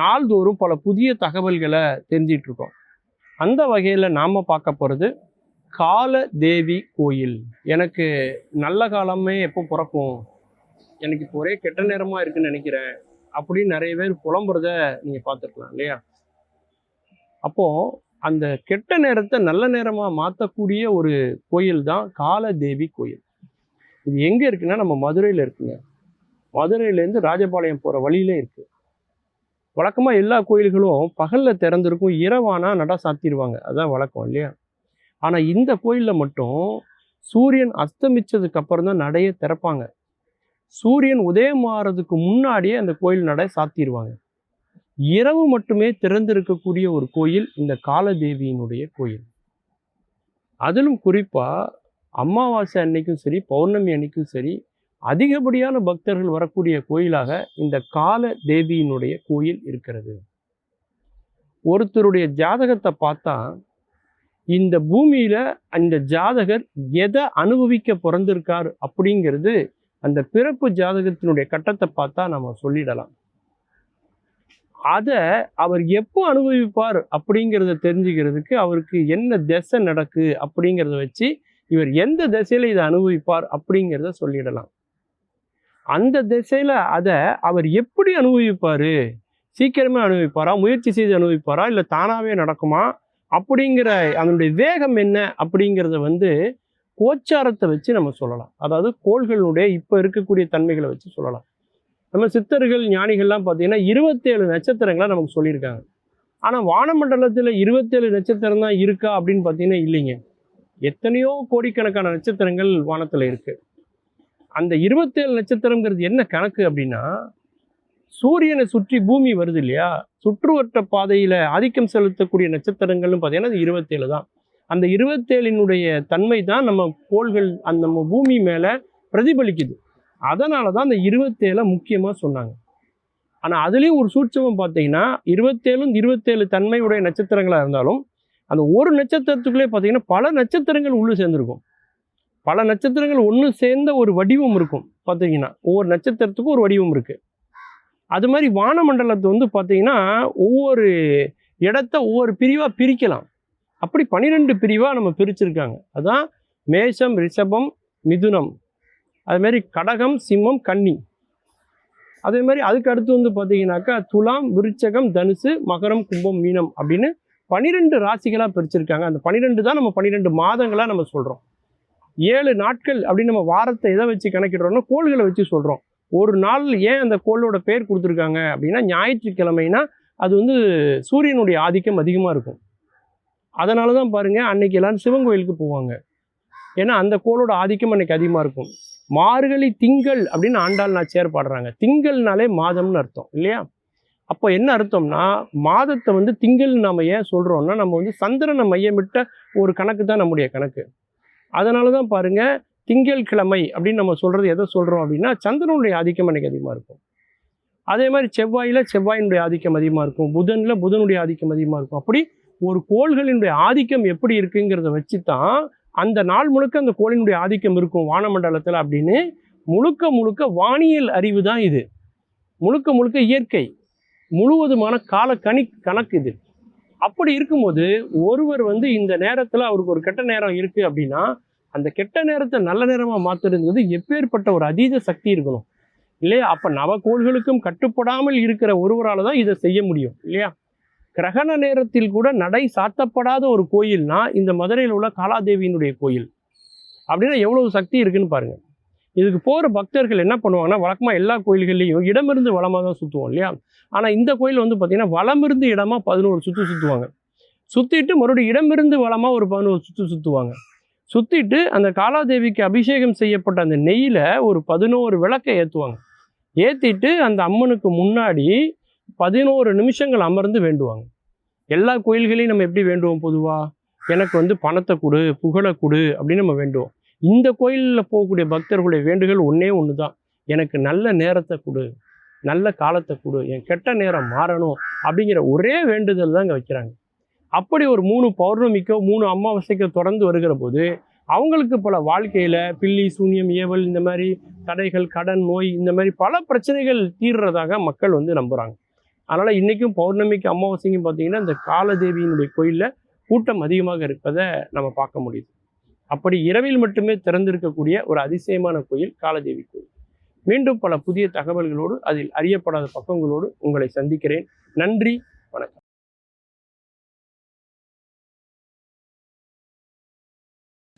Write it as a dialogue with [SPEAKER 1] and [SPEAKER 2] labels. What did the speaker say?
[SPEAKER 1] நாள்தோறும் பல புதிய தகவல்களை தெரிஞ்சிட்டு இருக்கோம் அந்த வகையில் நாம் பார்க்க போகிறது கால தேவி கோயில். எனக்கு நல்ல காலமே எப்போ பிறக்கும்? எனக்கு இப்போ ஒரே கெட்ட நேரமாக இருக்குன்னு நினைக்கிறேன். அப்படின்னு நிறைய பேர் புலம்புறத நீங்கள் பார்த்துருக்கலாம் இல்லையா? அப்போது அந்த கெட்ட நேரத்தை நல்ல நேரமாக மாற்றக்கூடிய ஒரு கோயில் தான் காலதேவி கோயில். இது எங்கே இருக்குன்னா நம்ம மதுரையில் இருக்குங்க. மதுரையிலேருந்து ராஜபாளையம் போகிற வழியிலே இருக்குது வழக்கமாக எல்லா கோயில்களும் பகலில் திறந்திருக்கும் இரவானா நட சாத்திடுவாங்க. அதுதான் வழக்கம் இல்லையா? ஆனால் இந்த கோயிலில் மட்டும் சூரியன் அஸ்தமிச்சதுக்கு அப்புறம் தான் நடையை திறப்பாங்க. சூரியன் உதயமாறதுக்கு முன்னாடியே அந்த கோயில் நடை சாத்திடுவாங்க. இரவு மட்டுமே திறந்திருக்கக்கூடிய ஒரு கோயில் இந்த காலதேவியினுடைய கோயில். அதிலும் குறிப்பாக அமாவாசை அன்னைக்கும் சரி பௌர்ணமி அன்னைக்கும் சரி அதிகப்படியான பக்தர்கள் வரக்கூடிய கோயிலாக இந்த கால தேவியினுடைய கோயில் இருக்கிறது. ஒருத்தருடைய ஜாதகத்தை பார்த்தா இந்த பூமியில அந்த ஜாதகர் எதை அனுபவிக்க பிறந்திருக்கார் அப்படிங்கிறது அந்த பிறப்பு ஜாதகத்தினுடைய கட்டத்தை பார்த்தா நம்ம சொல்லிடலாம். அதை அவர் எப்போ அனுபவிப்பார் அப்படிங்கிறத தெரிஞ்சுக்கிறதுக்கு அவருக்கு என்ன திசை நடக்கு அப்படிங்கிறத வச்சு இவர் எந்த திசையில் இதை அனுபவிப்பார் அப்படிங்கிறத சொல்லிடலாம். அந்த திசையில் அதை அவர் எப்படி அனுபவிப்பார்? சீக்கிரமே அனுபவிப்பாரா? முயற்சி செய்து அனுபவிப்பாரா? இல்லை தானாகவே நடக்குமா? அப்படிங்கிற அதனுடைய வேகம் என்ன? அப்படிங்கிறத வந்து கோச்சாரத்தை வச்சு நம்ம சொல்லலாம். அதாவது கோள்களுடைய இப்போ இருக்கக்கூடிய தன்மைகளை வச்சு சொல்லலாம். நம்ம சித்தர்கள் ஞானிகள்லாம் பார்த்தீங்கன்னா இருபத்தேழு நட்சத்திரங்களை நமக்கு சொல்லியிருக்காங்க. ஆனால் வானமண்டலத்தில் இருபத்தேழு நட்சத்திரம் தான் இருக்கா அப்படின்னு பார்த்தீங்கன்னா இல்லைங்க. எத்தனையோ கோடிக்கணக்கான நட்சத்திரங்கள் வானத்தில் இருக்குது அந்த இருபத்தேழு நட்சத்திரங்கிறது என்ன கணக்கு அப்படின்னா சூரியனை சுற்றி பூமி வருது இல்லையா? சுற்றுவட்ட பாதையில் ஆதிக்கம் செலுத்தக்கூடிய நட்சத்திரங்கள்னு பார்த்தீங்கன்னா அது இருபத்தேழு தான். அந்த இருபத்தேழினுடைய தன்மை தான் நம்ம கோள்கள் அந்த நம்ம பூமி மேலே பிரதிபலிக்குது. அதனால தான் அந்த இருபத்தேழை முக்கியமாக சொன்னாங்க. ஆனால் அதுலேயும் ஒரு சூட்சமம் பார்த்தீங்கன்னா இருபத்தேழும் இருபத்தேழு தன்மையுடைய நட்சத்திரங்களாக இருந்தாலும் அந்த ஒரு நட்சத்திரத்துக்குள்ளே பார்த்தீங்கன்னா பல நட்சத்திரங்கள் உள்ளே சேர்ந்துருக்கும். பல நட்சத்திரங்கள் ஒன்று சேர்ந்த ஒரு வடிவம் இருக்கும் பார்த்தீங்கன்னா ஒவ்வொரு நட்சத்திரத்துக்கும் ஒரு வடிவம் இருக்குது அது மாதிரி வானமண்டலத்தை வந்து பார்த்தீங்கன்னா ஒவ்வொரு இடத்த ஒவ்வொரு பிரிவாக பிரிக்கலாம். அப்படி பன்னிரெண்டு பிரிவாக நம்ம பிரிச்சிருக்காங்க. அதுதான் மேஷம் ரிஷபம் மிதுனம். அதுமாரி கடகம் சிம்மம் கன்னி. அதே மாதிரி அதுக்கு அடுத்து வந்து பார்த்தீங்கன்னாக்கா துலாம் விருச்சகம் தனுசு மகரம் கும்பம் மீனம் அப்படின்னு பன்னிரெண்டு ராசிகளாக பிரிச்சிருக்காங்க. அந்த பன்னிரெண்டு தான் நம்ம பன்னிரெண்டு மாதங்களாக நம்ம சொல்கிறோம் ஏழு நாட்கள் அப்படின்னு நம்ம வாரத்தை எதை வச்சு கணக்கிடுறோம்னா கோள்களை வச்சு சொல்கிறோம் ஒரு நாள் ஏன் அந்த கோளோட பேர் கொடுத்துருக்காங்க அப்படின்னா ஞாயிற்றுக்கிழமைனா அது வந்து சூரியனுடைய ஆதிக்கம் அதிகமாக இருக்கும். அதனால தான் பாருங்கள் அன்னைக்கு எல்லாரும் சிவன் கோயிலுக்கு போவாங்க. ஏன்னா அந்த கோளோட ஆதிக்கம் அன்னைக்கு அதிகமாக இருக்கும். மார்கழி திங்கள் அப்படின்னு ஆண்டாள் நாச்சியார் பாடுறாங்க. திங்கள்னாலே மாதம்னு அர்த்தம் இல்லையா? அப்போ என்ன அர்த்தம்னா மாதத்தை வந்து திங்கள் நாம் ஏன் சொல்கிறோம்னா நம்ம வந்து சந்திரனை மையமிட்ட ஒரு கணக்கு தான் நம்முடைய கணக்கு. அதனால தான் பாருங்கள் திங்கள் கிழமை அப்படின்னு நம்ம சொல்கிறது எதை சொல்கிறோம் அப்படின்னா சந்திரனுடைய ஆதிக்கம் அன்றைக்கி அதிகமாக இருக்கும். அதே மாதிரி செவ்வாயில் செவ்வாயினுடைய ஆதிக்கம் அதிகமாக இருக்கும். புதனில் புதனுடைய ஆதிக்கம் அதிகமாக இருக்கும். அப்படி ஒரு கோள்களினுடைய ஆதிக்கம் எப்படி இருக்குங்கிறத வச்சு தான் அந்த நாள் முழுக்க அந்த கோளினுடைய ஆதிக்கம் இருக்கும் வானமண்டலத்தில் அப்படின்னு முழுக்க முழுக்க வானியல் அறிவு தான் இது. முழுக்க முழுக்க இயற்கை. முழுவதுமான கால கணி கணக்கு இது. அப்படி இருக்கும்போது ஒருவர் வந்து இந்த நேரத்தில் அவருக்கு ஒரு கெட்ட நேரம் இருக்குது அப்படின்னா அந்த கெட்ட நேரத்தை நல்ல நேரமாக மாற்றுறது எப்பேற்பட்ட ஒரு அதீத சக்தி இருக்கணும். இல்லையா? அப்போ நவகோள்களுக்கும் கட்டுப்படாமல் இருக்கிற ஒருவரால் தான் இதை செய்ய முடியும். இல்லையா? கிரகண நேரத்தில் கூட நடை சாத்தப்படாத ஒரு கோயில்னா இந்த மதுரையில் உள்ள காலாதேவியினுடைய கோயில். அப்படின்னா எவ்வளவு சக்தி இருக்குன்னு பாருங்கள் இதுக்கு போகிற பக்தர்கள் என்ன பண்ணுவாங்கன்னா வழக்கமாக எல்லா கோயில்கள்லையும் இடமிருந்து வளமாக தான் சுற்றுவோம் இல்லையா? ஆனால் இந்த கோயில் வந்து பார்த்திங்கன்னா வளமிருந்து இடமா பதினோரு சுற்று சுற்றுவாங்க சுற்றிட்டு மறுபடியும் இடமிருந்து வளமாக ஒரு பதினோரு சுற்று சுற்றுவாங்க சுற்றிட்டு அந்த காலாதேவிக்கு அபிஷேகம் செய்யப்பட்ட அந்த நெய்யில் ஒரு பதினோரு விளக்கை ஏற்றுவாங்க ஏற்றிட்டு அந்த அம்மனுக்கு முன்னாடி பதினோரு நிமிஷங்கள் அமர்ந்து வேண்டுவாங்க. எல்லா கோயில்களையும் நம்ம எப்படி வேண்டுவோம் பொதுவாக எனக்கு வந்து பணத்தை கொடு புகழை கொடு அப்படின்னு நம்ம வேண்டுவோம். இந்த கோயிலில் போகக்கூடிய பக்தர்களுடைய வேண்டுகள் ஒன்றே ஒன்று தான் எனக்கு நல்ல நேரத்தை கொடு நல்ல காலத்தை கொடு என் கெட்ட நேரம் மாறணும் அப்படிங்கிற ஒரே வேண்டுதல் தான் இங்கே வைக்கிறாங்க. அப்படி ஒரு மூணு பௌர்ணமிக்கோ மூணு அமாவாசைக்கோ தொடர்ந்து வருகிற போது அவங்களுக்கு பல வாழ்க்கையில் பில்லி சூன்யம் ஏவல் இந்த மாதிரி தடைகள் கடன் நோய் இந்த மாதிரி பல பிரச்சனைகள் தீர்றதாக மக்கள் வந்து நம்புகிறாங்க அதனால் இன்றைக்கும் பௌர்ணமிக்கு அமாவாசைக்கும் பார்த்தீங்கன்னா இந்த காலதேவியினுடைய கோயிலில் கூட்டம் அதிகமாக இருப்பதை நம்ம பார்க்க முடியுது. அப்படி இரவில் மட்டுமே திறந்திருக்கக்கூடிய ஒரு அதிசயமான கோயில் காலதேவி கோயில். மீண்டும் பல புதிய தகவல்களோடு அதில் அறியப்படாத பக்கங்களோடு உங்களை சந்திக்கிறேன். நன்றி வணக்கம்.